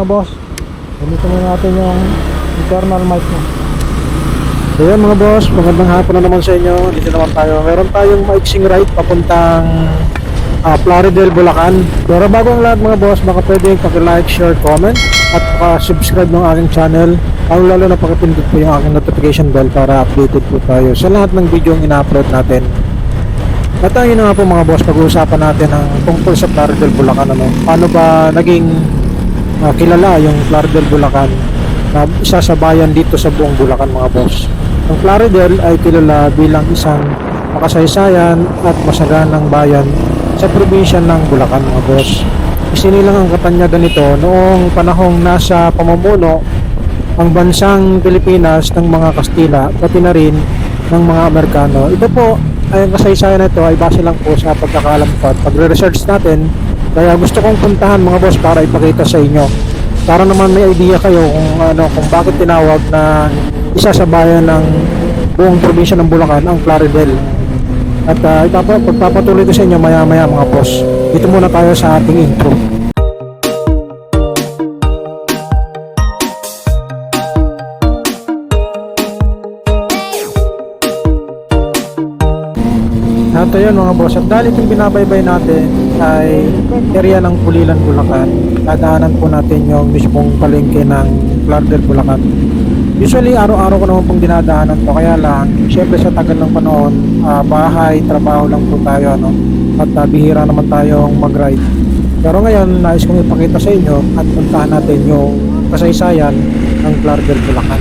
mga boss. Ganito muna natin yung internal mic mo. So yun mga boss, magandang hapon na naman sa inyo. Dito naman tayo. Meron tayong maiksing ride papuntang uh, Plaridel, Bulacan. Pero bago ang lahat mga boss, baka pwede paki-like, share, comment at subscribe ng aking channel. Ang lalo na pakipindot po yung aking notification bell para updated po tayo sa lahat ng video yung ina-upload natin. At ayun na nga po mga boss, pag-uusapan natin ang tungkol sa Plaridel, Bulacan. Ano? Paano ba naging ah, kilala yung Plaridel, Bulacan na isa sa bayan dito sa buong Bulacan mga boss. Ang Plaridel ay kilala bilang isang makasaysayan at masaganang bayan sa probinsya ng Bulacan mga boss. Isinilang ang katanyagan nito noong panahong nasa pamumuno ang bansang Pilipinas ng mga Kastila pati na rin ng mga Amerikano. Ito po ay ang kasaysayan na ito ay base lang po sa pagkakalam ko at pagre-research natin. Kaya gusto kong puntahan mga boss para ipakita sa inyo. Para naman may idea kayo kung ano kung bakit tinawag na isa sa bayan ng buong probinsya ng Bulacan ang Plaridel. At uh, ipapa, pagpapatuloy ko sa inyo maya-maya mga boss. Dito muna tayo sa ating intro. At ayun mga boss, at dahil itong binabaybay natin ay area ng Pulilan, Bulacan. Dadaanan po natin yung mismong palengke ng Plaridel, Bulacan. Usually, araw-araw ko naman pong dinadaanan to. Kaya lang, syempre sa tagal ng panahon, ah, bahay, trabaho lang po tayo. Ano? At ah, bihira naman tayong mag-ride. Pero ngayon, nais kong ipakita sa inyo at puntahan natin yung kasaysayan ng Plaridel, Bulacan.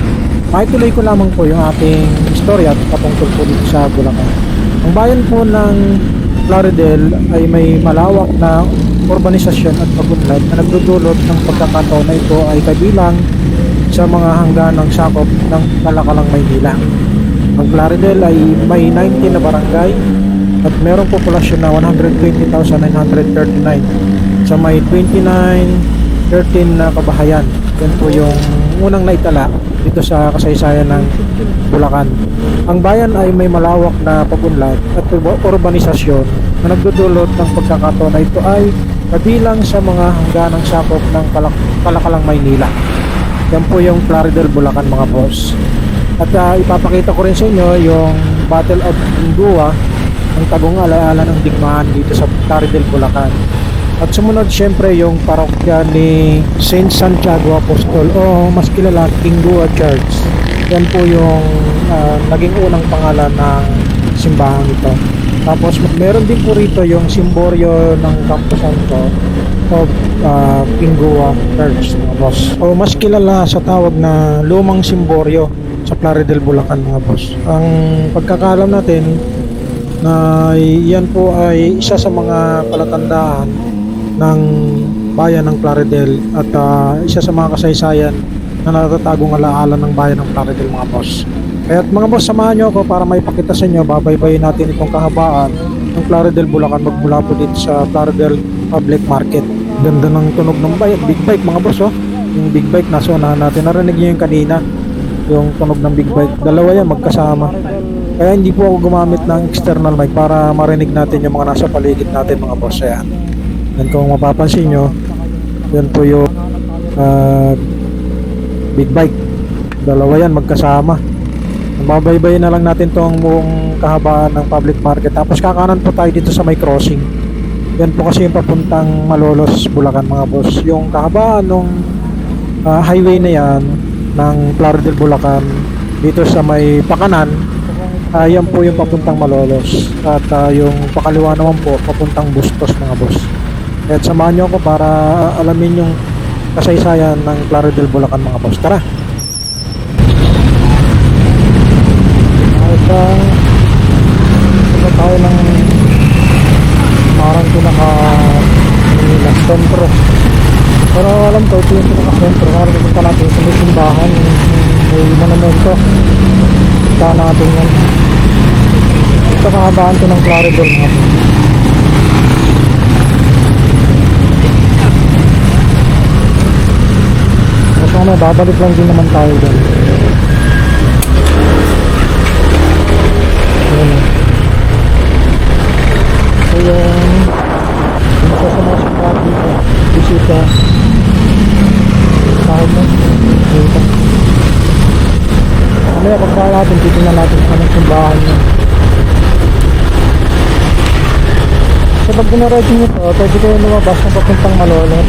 Maituloy ko lamang po yung ating istorya at patungkol po dito sa Bulacan. Ang bayan po ng Plaridel ay may malawak na urbanisasyon at pagunlad na nagdudulot ng pagkakataon na ito ay kabilang sa mga hangganang sakop ng Kalakalang Maynila. Ang Plaridel ay may 19 na barangay at merong populasyon na 120,939 sa may 29 13 na kabahayan. Yan po yung unang naitala dito sa kasaysayan ng Bulacan. Ang bayan ay may malawak na pagunlad at urbanisasyon na nagdudulot ng pagkakataon na ito ay kabilang sa mga hangganang sakop ng Kalak- Kalakalang Maynila. Yan po yung Plaridel Bulacan mga boss. At ah, ipapakita ko rin sa inyo yung Battle of Indua, ang tagong alaala ng digmaan dito sa Plaridel Bulacan. At sumunod syempre yung parokya ni Saint Santiago Apostol o mas kilala Kingua Church. Yan po yung ah, naging unang pangalan ng simbahan ito. Tapos meron din po rito yung simboryo ng Campo Santo of uh, Kingua Church mga boss. O mas kilala sa tawag na lumang simboryo sa Plaridel, Bulacan mga boss. Ang pagkakalam natin na yan po ay isa sa mga palatandaan ng bayan ng Plaridel at ah, isa sa mga kasaysayan na natatagong alaala ng bayan ng Plaridel mga boss. Kaya mga boss, samahan nyo ako para maipakita sa inyo, babaybayin natin itong kahabaan ng Plaridel, Bulacan magmula po dito sa Plaridel Public Market. Ganda ng tunog ng bike, big bike mga boss oh. Yung big bike nasa unahan natin, narinig nyo yung kanina, yung tunog ng big bike. Dalawa yan magkasama. Kaya hindi po ako gumamit ng external mic para marinig natin yung mga nasa paligid natin mga boss. Ayan. Yan kung mapapansin nyo, yan po yung ah, big bike. Dalawa yan magkasama. Mabaybay na lang natin tong buong kahabaan ng public market. Tapos kakanan po tayo dito sa may crossing. Yan po kasi yung papuntang Malolos, Bulacan mga boss. Yung kahabaan ng highway na yan ng Plaridel, Bulacan dito sa may Pakanan Ah, yan po yung papuntang Malolos at ah, yung pakaliwa naman po papuntang Bustos mga boss. At samahan nyo ako para alamin yung kasaysayan ng Plaridel Bulacan mga boss. Tara! Ayos ang Ito tayo ng parang pinaka Manila Sentro. Pero alam ko, ito yung pinaka sentro. Para pupunta natin sa may simbahan. May monumento. Punta natin yan. Ito kahabaan to ng boss. Tapos ano, babalik lang din naman tayo dyan. Ayan. So yung isa sa mga spot dito, bisita. Natin, titingnan natin kung anong simbahan niya. So pag ginaready nyo to, pwede kayo lumabas na papuntang Malolot.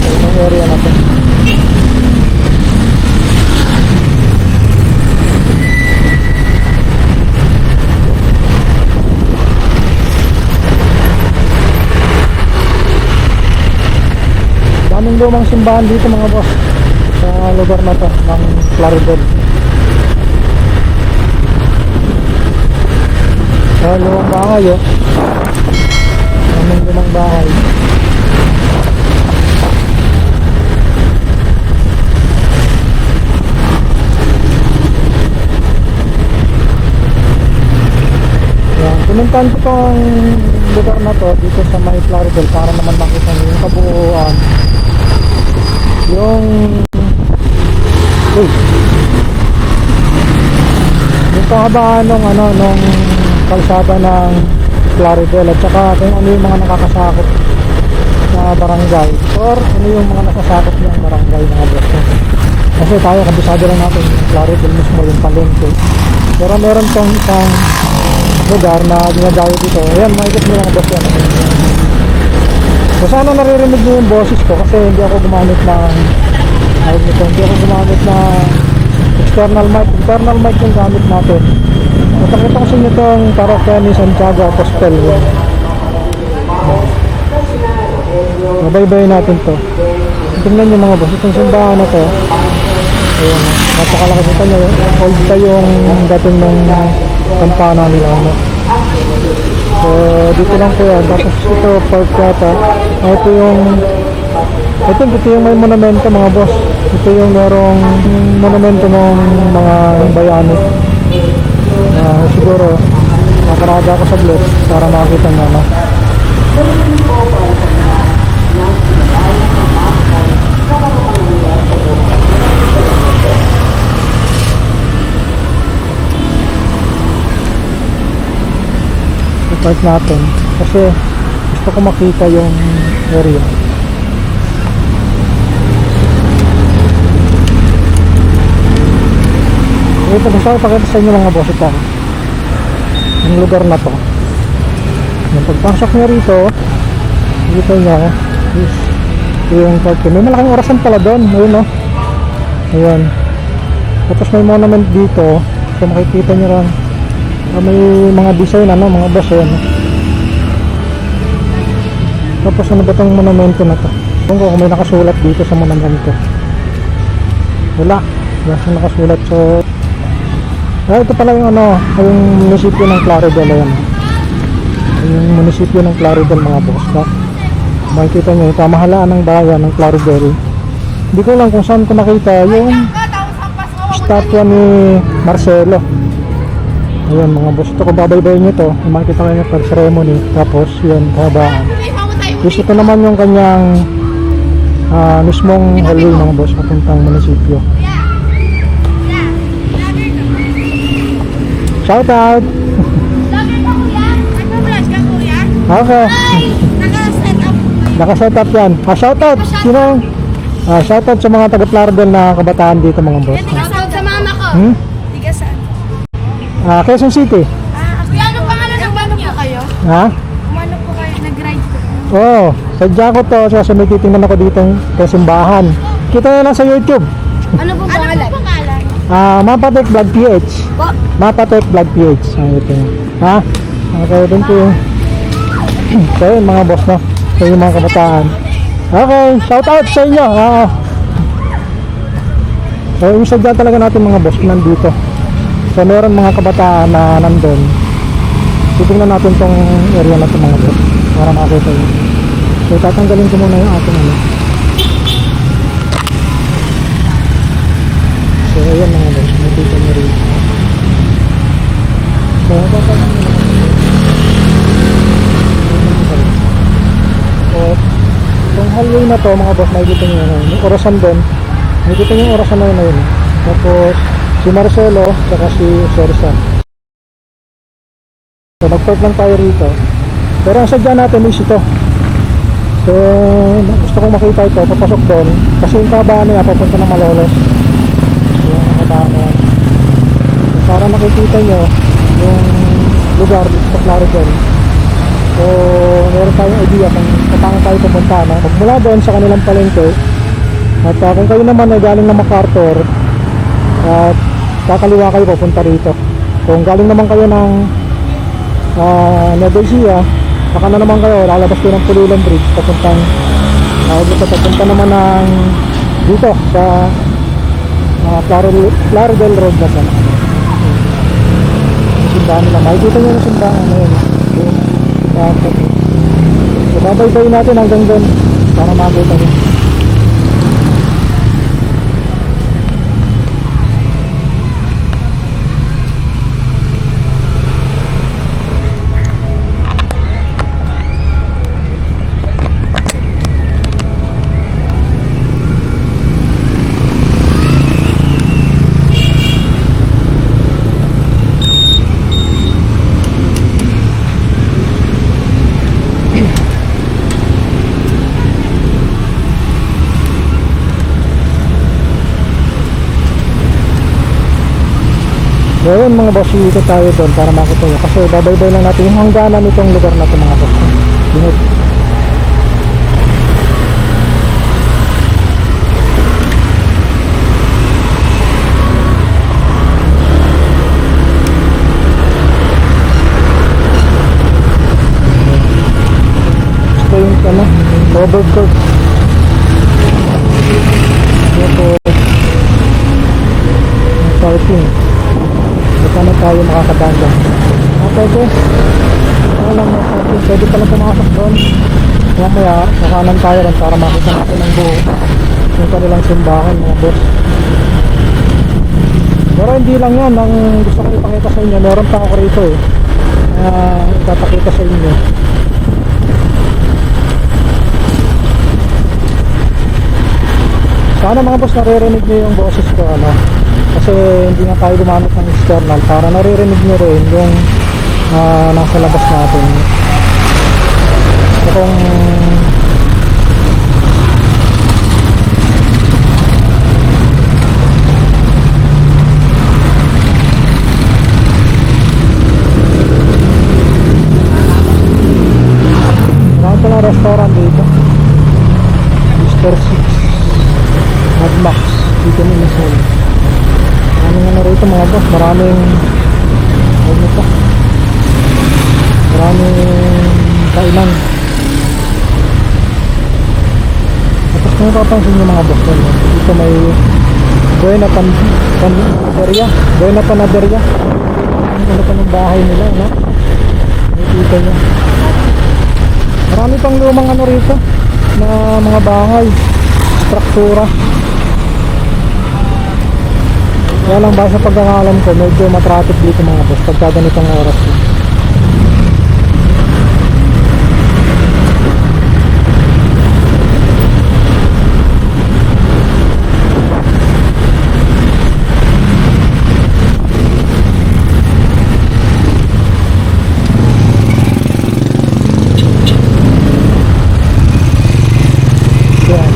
So yung area na to. Daming lumang simbahan dito mga boss sa lugar na to ng Claribel. Sa lumang bahay oh. Daming lumang bahay. Yan, pinuntahan ko tong lugar na to dito sa may Claribel para naman makita niyo yung kabuuan yung uy yung kahabaan nung ano nung kalsada ng Claribel at saka kung ano yung mga nakakasakop na barangay. Or ano yung mga nakasakop ng barangay mga boss. Kasi tayo kabisado lang natin yung Claribel mismo yung palengke. Pero meron tong isang lugar na dinadayo dito. Ayan makikita nyo mga boss So sana naririnig niyo yung boses ko kasi hindi ako gumamit ng tawag nito, hindi ako gumamit na external mic. Internal mic yung gamit natin. Napakita ko sa inyo itong parokya ni Santiago Apostol. Mabaybay natin to. Tingnan niyo mga boss, itong simbahan na to. Ayan, napakalaki kita nyo. Old pa yung dating ng kampana nila. No? So, dito lang po yan. Tapos ito, park yata. Ito yung, I think ito yung may monumento mga boss. Ito yung merong monumento ng mga bayani. Ah, siguro, nakaraga ako sa blitz para makakita nyo, no? i-park natin. Kasi gusto ko makita yung area. Ito gusto ko pakita sa inyo mga boss ito yung lugar na to yung pagpasok nyo rito dito nyo is yung parking may malaking orasan pala doon ayun no ayun tapos may monument dito so makikita nyo lang Ah, may mga design ano, mga boss yan. Tapos ano ba tong monumento na to? Kung kung may nakasulat dito sa monumento. Wala. Wala siyang nakasulat. So, ah, ito pala yung ano, yung munisipyo ng Claribel. Ayan. Yung munisipyo ng Claribel mga boss. No? Makikita nyo, pamahalaan ng bayan ng Claribel. Hindi ko lang kung saan ko nakita yung statwa ni Marcelo. Ayan mga boss, ito ko babaybayin nyo to. Makikita kayo ng ceremony. Tapos yun, kahabaan. Tapos ito naman yung kanyang ah, mismong hallway mga boss, papuntang munisipyo. Shout out! Okay, naka-set up yan. Ah, shout out! Sino? Ah, shout out sa mga taga Claribel na kabataan dito mga boss. Kasama sa mama ko. Hmm? Tiga saan? Ah, Quezon City. Ah, kuya, anong pangalan ng band niyo? kayo? Ha? Kumano po kayo? Nag-ride po. Oo, oh, sadya ko to kasi may titingnan ako dito sa simbahan. Kita na lang sa YouTube. Ano po pangalan? Ano po Ah, Mapatek Vlog PH. Po? Mapatek Vlog PH. Ah, ito. Ha? Okay, thank you. so, yun mga boss no. So, yung mga kabataan. Okay, shout out sa inyo. Oo. So, yung sadya talaga natin mga boss nandito. So, meron mga kabataan na nandun. Titingnan natin tong area na ito mga boss. Para makakita yun. So, tatanggalin ko muna yung ating ano. So, ayan mga boss. Nakita nyo rin. Hallway na to mga boss, makikita nyo yun. Yung orasan doon. Makikita nyo yung orasan na yun na yun. Tapos, si Marcelo, saka si Sersa. So, nag-park lang tayo rito. Pero ang sadya natin is ito. So, gusto kong makita ito, papasok doon. Kasi yung kabaan niya, papunta ng Malolos. So, yung kabaan na yan. So, nakikita nyo lugar dito sa Clarendon. So, meron tayong idea kung saan tayo pupunta. No? Magmula doon sa kanilang palengke. At uh, kung kayo naman ay galing na MacArthur, at kakaliwa kayo papunta rito. Kung galing naman kayo ng uh, Nueva Ecija, baka na naman kayo, lalabas kayo ng Pulilan Bridge, papuntang, uh, dito, papunta naman ng dito, sa uh, Claridel Road na sana. Simbahan nila. Makikita nyo yung simbahan na yun. Simbahan ko. So, babaybayin natin hanggang doon para makita nyo. So dito tayo doon para makita nyo. Kasi babaybay lang natin yung hangganan nitong lugar na ito mga boss. Yun. Ito yung ano, covered court. Ito yung parking. Tayo makakadanda? Ah, pwede. Wala lang parking. Pwede pala pumasok doon. Mamaya, kakanan tayo rin para makita natin ang buo. Yung kanilang simbahan, mga boss. Pero hindi lang yan. Ang gusto ko ipakita sa inyo, meron pa ako rito eh. Na ipapakita sa inyo. Sana mga boss naririnig nyo yung boses ko ano. Kasi hindi na tayo gumamit ng external para naririnig nyo rin yung ah, nasa labas natin. So Marami palang restaurant dito. Mr. Six. Mad Max. Dito ni Luzon. Rito mga boss. Maraming ano pa. Maraming kainan. Tapos kung napapansin nyo mga boss ano, dito may Buena Pan Panaderia. Buena Panaderia. Ano pa ng bahay nila, no? Nakikita nyo. Marami pang lumang ano rito na mga bahay, struktura. Kaya lang ba sa pagkakalam ko, medyo matraffic dito mga boss pagka ganitong oras. Yan.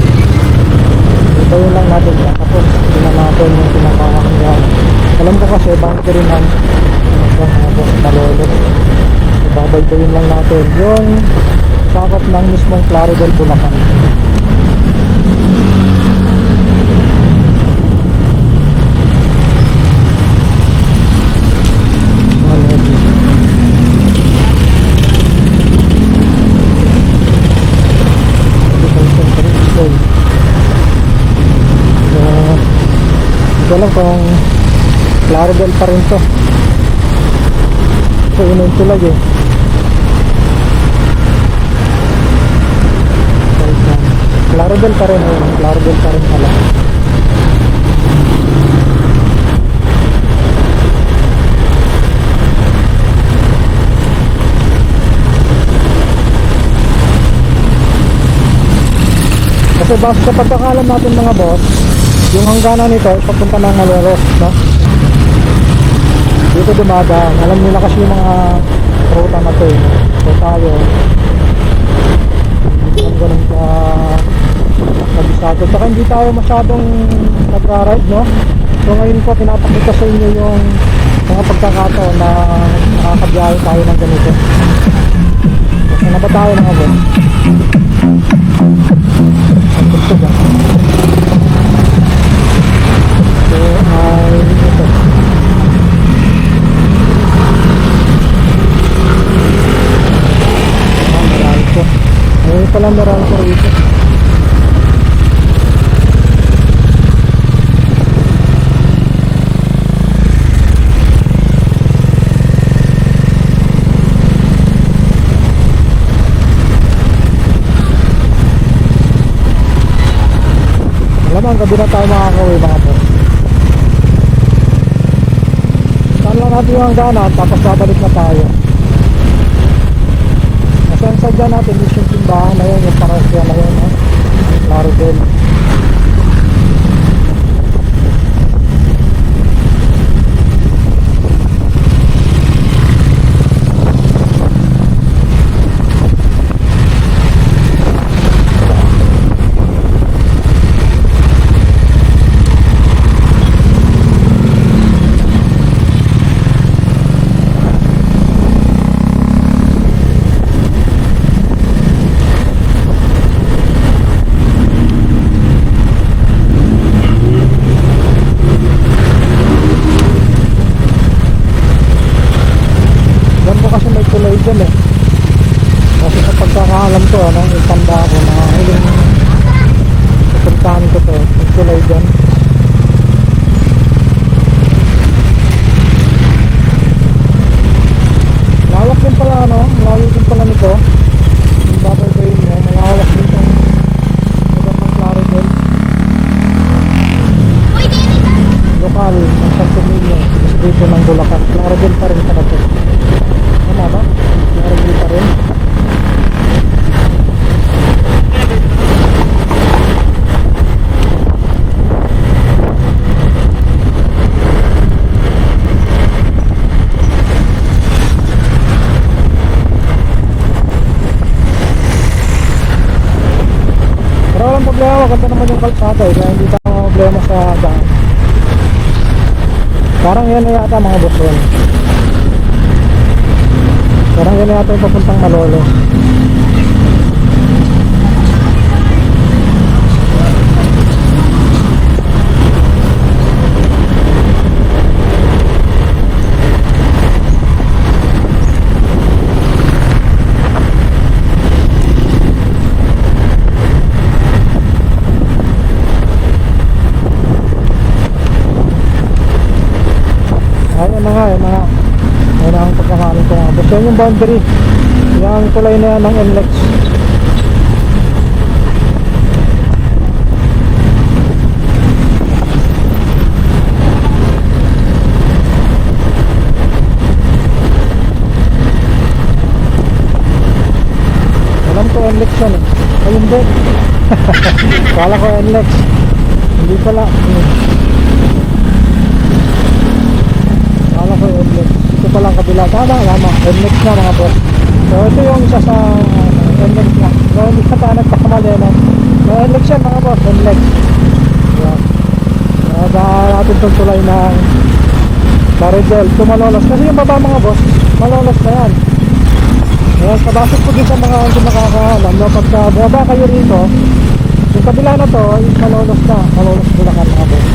Ito yun lang natin yan. Tapos, hindi na natin yung pinakakaan yan. Alam ko kasi, bakit rin ang ano ba, mga boss malolo. Ibabay ko yun lang natin. Yung sakop ng mismong Claribel, Bulacan. Hindi ko alam kung Claribel pa rin to. So, yun yung tulag eh. Claribel pa rin eh. Claribel pa rin pala. Kasi base sa pagkakalam natin mga boss, yung hangganan nito, papunta ng Malolos, no? Dito dumadaan. Alam nila kasi yung mga ruta na to, eh. So tayo, ang ganun ka kabisado. Saka hindi tayo masyadong nagra-ride, no? So ngayon ko, pinapakita sa inyo yung mga pagkakataon na nakakabiyahe tayo ng ganito. Kasi na ba tayo mga boss? Ang tugtog ah. So ay ito. Ah, marami po. Ayun pala marami po rito. Alam ang gabi na tayo makakauwi mga po. Saan natin yung hangganan, tapos babalik na tayo. Ang sadya natin is yung timbahan na yun, yung parosya na yun, no? Claribel. Yan po kasi may tulay dyan eh. Kasi sa pagkakaalam ko, ano, yung tanda ko na huling pupuntahan ko to, may tulay dyan. Lawak din pala, ano, malayo din pala nito. Yung battle train mo, malawak din itong lugar ng Claribel. Lokal, ng Santo Niño, distrito ng Bulacan. Claribel pa rin pala to. Tama ba? Claribel pa rin. Pero walang problema, kalsada eh, kaya hindi tayo problema sa daan. Parang yan na yata mga boss. Parang yan na yata yung papuntang Malolo. Ayun na nga, yun na nga. Ayun na ang yun yung boundary. Yung tulay na yan ng NLEX. Alam ko NLEX yan eh. Ayun din. Kala ko NLEX. Hindi pala. Hmm. Akala ko NLEX. Ito pala ang kabila. Tama, tama. NLEX na mga boss. So ito yung isa sa uh, NLEX na. So hindi ka tayo nagpakamali ano. So NLEX yan mga boss. NLEX. Yan. Uh, dahil natin itong tulay ng Barrel to Malolos. Kasi yung baba mga boss, Malolos na yan. Ayan, kabasok po din sa mga hindi nakakaalam na pagka bumaba kayo rito, yung kabila na to, is Malolos na. Malolos Bulacan mga boss.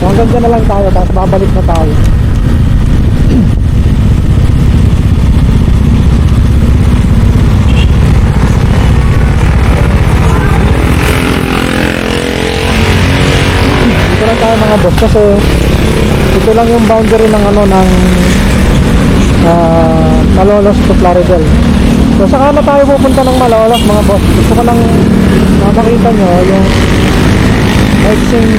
So hanggang dyan na lang tayo, tapos babalik na tayo. Dito lang tayo mga boss kasi ito lang yung boundary ng ano ng uh, Malolos to Plaridel. So saka na tayo pupunta ng Malolos mga boss. Gusto ko lang uh, makita nyo yung mixing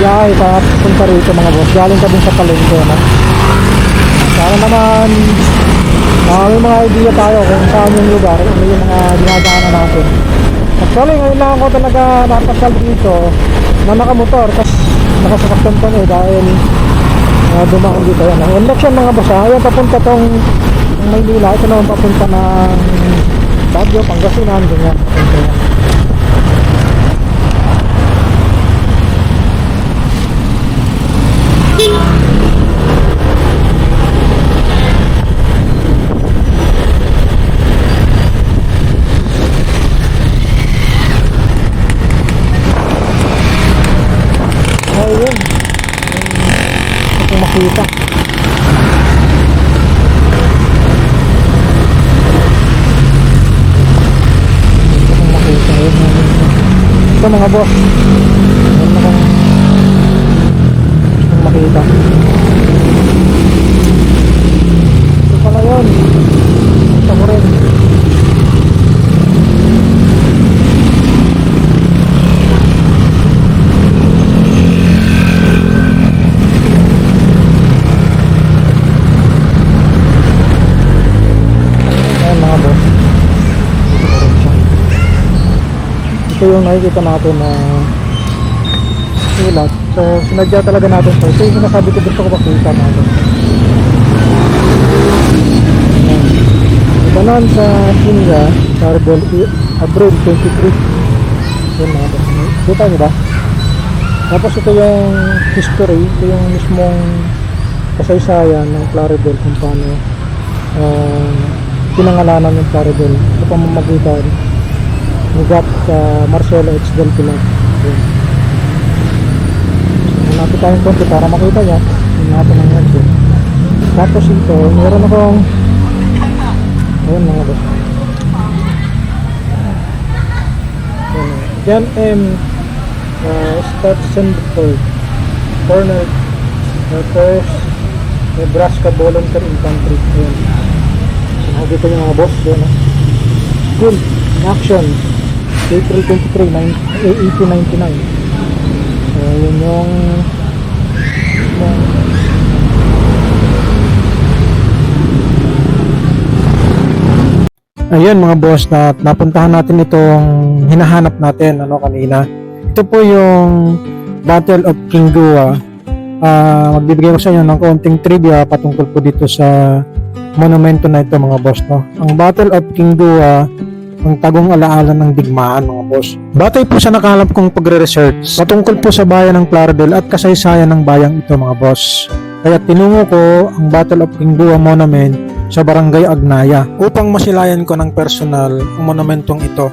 biyahe pa punta rito mga boss. Galing ka din sa palengke no? Sana naman uh, may mga idea tayo kung saan yung lugar, ano yung mga dinadaanan natin. Actually, ngayon lang ako talaga napasal dito na nakamotor kasi nakasakastan pa eh dahil uh, dumaan dito yan. Ang election mga boss, ah, ayan papunta tong ng Maynila, ito naman papunta ng Baguio, Pangasinan, ganyan. Papunta yan. makita. Boss. Ito yung nakikita natin na sulat. So, sinadya talaga natin ito. Ito yung sinasabi ko gusto ko makita natin. Ayan. Ibanan sa Kenya, Carbon Abril 23. Yun boss. Kita niyo ba? Tapos ito yung history, ito yung mismong kasaysayan ng Claribel kung paano uh, pinangalanan ng Claribel sa pamamagitan ni Gap sa Marcelo H. Del Pilar. Yun. Hanapin tayong konti para makita niya. Yung natin ang nandiyo. Tapos ito, meron akong ayun mga boss. John M. Uh, Stutzenberg Corner uh, Nebraska Volunteer Infantry. Ayun. Nakikita niyo mga boss. Yun. School in action. April 23, nine- eh, 1899. So, yun yung yung Ayun mga boss na napuntahan natin itong hinahanap natin ano kanina. Ito po yung Battle of King Dua. Ah, magbibigay ko sa inyo ng konting trivia patungkol po dito sa monumento na ito mga boss no. Ang Battle of King Dua ang tagong alaala ng digmaan mga boss. Batay po sa nakalap kong pagre-research patungkol po sa bayan ng Plaridel at kasaysayan ng bayang ito mga boss. Kaya tinungo ko ang Battle of King Dua Monument sa Barangay Agnaya upang masilayan ko ng personal ang monumentong ito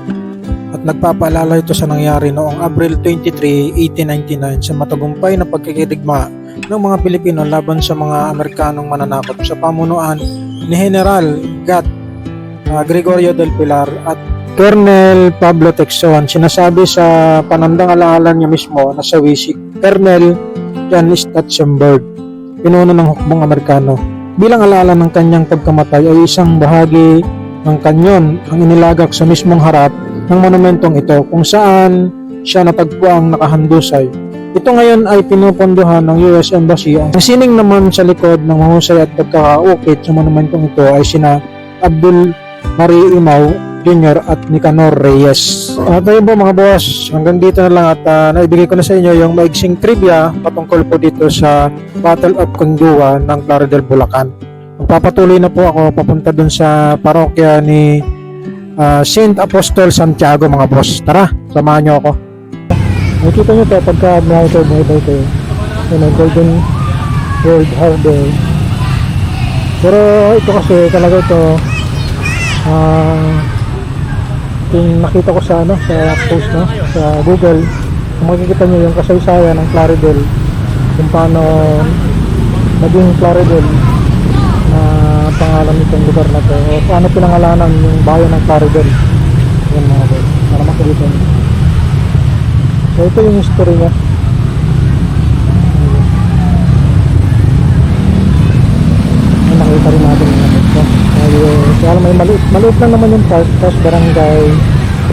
at nagpapaalala ito sa nangyari noong Abril 23, 1899 sa matagumpay na pagkikidigma ng mga Pilipino laban sa mga Amerikanong mananakop sa pamunuan ni General Gat uh, Gregorio del Pilar at Colonel Pablo Texon. Sinasabi sa panandang alaala niya mismo na sa wisik, Colonel John Statzenberg, pinuno ng hukbong Amerikano. Bilang alaala ng kanyang pagkamatay ay isang bahagi ng kanyon ang inilagak sa mismong harap ng monumentong ito kung saan siya natagpuang nakahandusay. Ito ngayon ay pinupondohan ng US Embassy. Ang sining naman sa likod ng mahusay at pagkakaukit sa monumentong ito ay sina Abdul Marie Imaw Jr. at Nicanor Reyes. At ayun po mga boss, hanggang dito na lang at ah, naibigay ko na sa inyo yung maigsing trivia patungkol po dito sa Battle of Kundua ng Plaridel, Bulacan. Magpapatuloy na po ako papunta dun sa parokya ni ah, Saint Apostol Santiago mga boss. Tara, samahan nyo ako. Nakikita nyo to pagka monitor mo ito ito. Yun ang Golden World Harbor. Pero ito kasi talaga ito ah yung nakita ko sa ano sa post no sa Google kung makikita niyo yung kasaysayan ng Plaridel kung paano naging Plaridel na pangalan nitong lugar na to o paano pinangalanan yung bayan ng Plaridel yan mga boy para makikita niyo. So ito yung history niya. Nakita rin natin yung ano ito Ayun, kaya may maliit, maliit lang naman yung park, tapos barangay,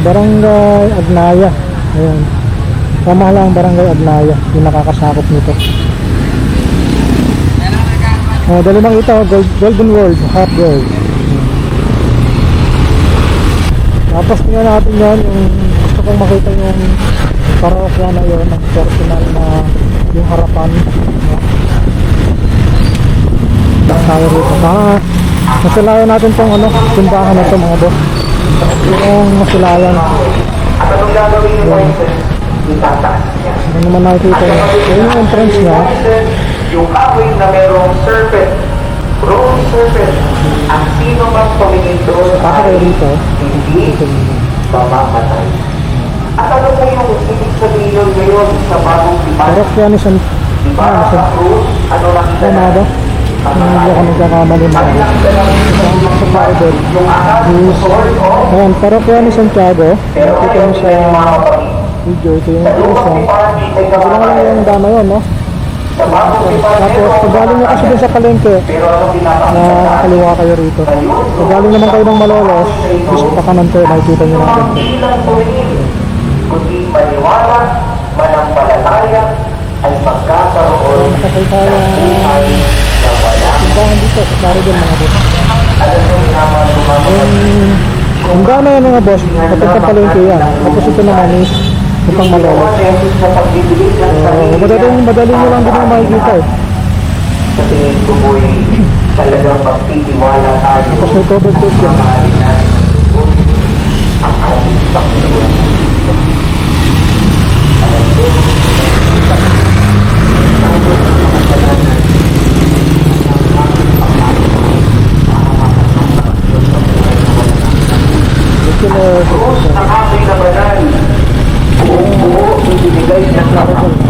barangay Agnaya, ayun. Tama lang barangay Agnaya, yung nakakasakop nito. Oh, dali lang ito, Gold, Golden World, Hot. Ayun. Tapos tingnan natin yan, yung gusto kong makita yung parokya na yun, ang personal na yung harapan. No? tayo rito. Ah, masilayan natin tong ano, simbahan na to mga boss. Yung masilayan. At anong gagawin niyo ngayon sir? Itataas niya. Ano naman nakikita nyo. Ayun yung entrance niya. Yung kahoy na merong serpent, bronze serpent, ang sino man tumingin doon kayo ay hindi Ito mamamatay. At ano po yung ibig sabihin nun ngayon sa bagong lipan? Parokya ni San... Di ba Ah, sa krus, ano lang Tama ba? Hindi ako nagkakamali na Bible yung akal, is, ayan, parokya ni Santiago. Nakita mo sa mga video, ito yung Sa isa. Wala lang yung dama yun, no? Tapos, pag galing nyo kasi dun sa palengke, na kaliwa kayo rito. Pag galing naman kayo ng Malolos, gusto pa kanan kayo, nakikita nyo ng kundi maniwala, manampalataya, ay magkakaroon ng buhay Simbahan dito, sa Claribel mga boss. Alam Yung, yung dama yan mga boss, kapag sa palengke yan. Tapos ito naman is, itong Malolos. Jesus na pagbibigay ng So, madali, madali nyo lang din yung makikita eh. sa tingin ko po'y talagang magtitiwala tayo Tapos may covered tape yan. ang ating Panginoon. Ito na, Krus ang aking labanan. Buong buo ibinigay ng kapatid.